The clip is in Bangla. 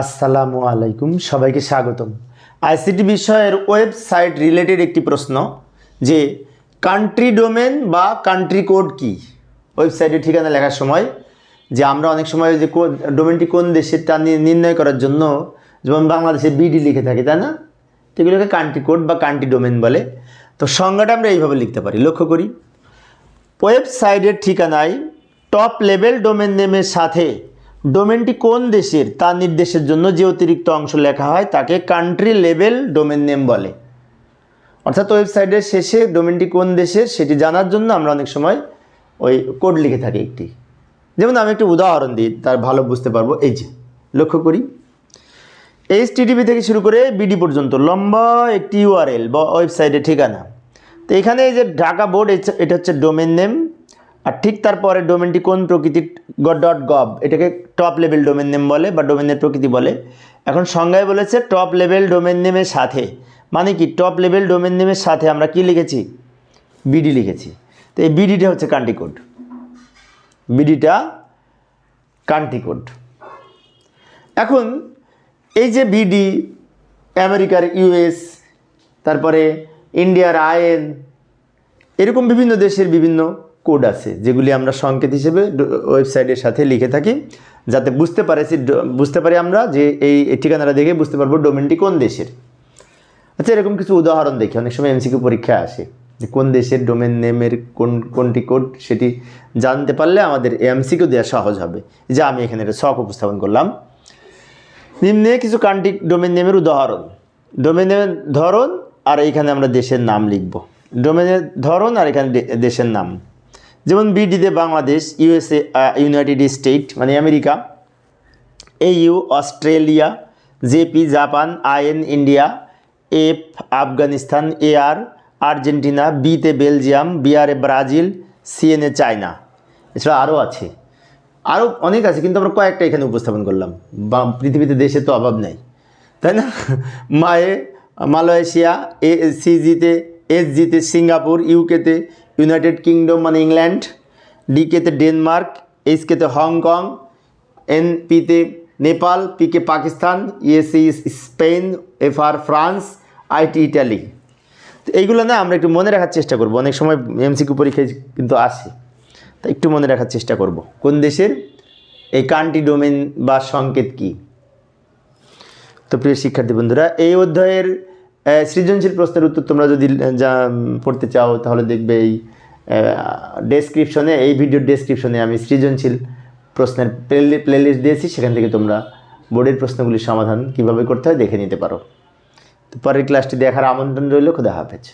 আসসালামু আলাইকুম, সবাইকে স্বাগতম। আইসিটি বিষয়ের ওয়েবসাইট রিলেটেড একটি প্রশ্ন যে কান্ট্রি ডোমেন বা কান্ট্রি কোড কি? ওয়েবসাইটের ঠিকানা লেখার সময় যে, আমরা অনেক সময় যে ডোমেনটি কোন দেশে তা নির্ণয় করার জন্য যেমন বাংলাদেশে বিডি লিখে থাকি, তাই না? এগুলোকে কান্ট্রি কোড বা কান্ট্রি ডোমেন বলে। তো সংজ্ঞাটা আমরা এইভাবে লিখতে পারি। লক্ষ্য করি। ওয়েবসাইটের ঠিকানায় টপ লেভেল ডোমেন নেমের সাথে ডোমেনটি কোন দেশের? তা নির্দেশের জন্য যে অতিরিক্ত অংশ লেখা হয় তাকে কান্ট্রি লেভেল ডোমেন নেম বলে। অর্থাৎ ওয়েবসাইটের শেষে ডোমেনটি কোন দেশের সেটি জানার জন্য আমরা অনেক সময় ওই কোড লিখে থাকি একটি। যেমন আমি একটি উদাহরণ দিই, তার ভালো বুঝতে পারব। এই যে, লক্ষ্য করি। এইচ টিডিপি থেকে শুরু করে বিডি পর্যন্ত, লম্বা একটি ইউআরএল বা ওয়েবসাইটের ঠিকানা। তো এখানে এই যে ঢাকা বোর্ড এটা হচ্ছে ডোমেন নেম আর ঠিক তারপরে ডোমেনটি কোন প্রকৃতির ডট গভ এটাকে টপ লেভেল ডোমেন নেম বলে বা ডোমেনের প্রকৃতি বলে। এখন সংজ্ঞায় বলেছে টপ লেভেল ডোমেন নেমের সাথে। মানে কি? টপ লেভেল ডোমেন নেমের সাথে আমরা কি লিখেছি? বিডি লিখেছি। তো এই বিডিটা হচ্ছে কান্ট্রি কোড বিডিটা কান্ট্রি কোড এখন এই যে বিডি আমেরিকার ইউএস তারপরে ইন্ডিয়ার আইএন এরকম বিভিন্ন দেশের বিভিন্ন কোড আছে, যেগুলি আমরা সংকেত হিসেবে ওয়েবসাইটের সাথে লিখে থাকি, যাতে বুঝতে পারে বুঝতে পারি আমরা যে এই ঠিকানাটা দেখে বুঝতে পারব ডোমেনটি কোন দেশের। আচ্ছা এরকম কিছু উদাহরণ দেখি, অনেক সময় এমসিকিউ পরীক্ষা আসে, যে কোন দেশের ডোমেন নেমের কোন, কোনটি কোড সেটি জানতে পারলে আমাদের এমসিকিউ দেওয়া সহজ হবে। যে আমি এখানে একটা শখ উপস্থাপন করলাম। নিম্নে কিছু কান্ট্রি ডোমেন নেমের উদাহরণ। ডোমেনের ধরন আর এইখানে আমরা দেশের নাম লিখব। ডোমেনের ধরন আর এখানে দেশের নাম। যেমন বিডিতে বাংলাদেশ, ইউএসএ ইউনাইটেড স্টেট মানে America, AU, Australia, JP, Japan, IN, India, F, Afghanistan, AR, Argentina বিতে বেলজিয়াম বিআরে ব্রাজিল সিএনএ চায়না। এছাড়া আরও আছে। আরও অনেক আছে, কিন্তু আমরা কয়েকটা এখানে উপস্থাপন করলাম। বা পৃথিবীতে দেশে তো অভাব নেই। তাই না? মায়ে, মালয়েশিয়া, এ সিজিতে এসজিতে সিঙ্গাপুর, ইউকেতে ইউনাইটেড কিংডম মানে ইংল্যান্ড, ডিকেতে ডেনমার্ক এইচকেতে হংকং, এনপিতে Nepal, PK Pakistan EAC Spain, FR France, IT Italy. তো এইগুলো না আমরা একটু মনে রাখার চেষ্টা করব। অনেক সময় এমসিকিউ পরীক্ষায় কিন্তু আসে। তা একটু মনে রাখার চেষ্টা করব। কোন দেশের? এই কান্ট্রি ডোমেন বা সংকেত কি? তো প্রিয় শিক্ষার্থী বন্ধুরা, এই অধ্যায়ের সৃজনশীল প্রশ্নের উত্তর তোমরা যদি যা পড়তে চাও, তাহলে দেখবে এই ডেসক্রিপশনে এই ভিডিওর ডেসক্রিপশনে আমি সৃজনশীল প্রশ্নের প্লে প্লেলিস্ট দিয়েছি। সেখান থেকে তোমরা বোর্ডের প্রশ্নগুলির সমাধান কীভাবে করতে হয় দেখে নিতে পারো। তো পরের ক্লাসটি দেখার আমন্ত্রণ রইল। খুদা হাফেজ।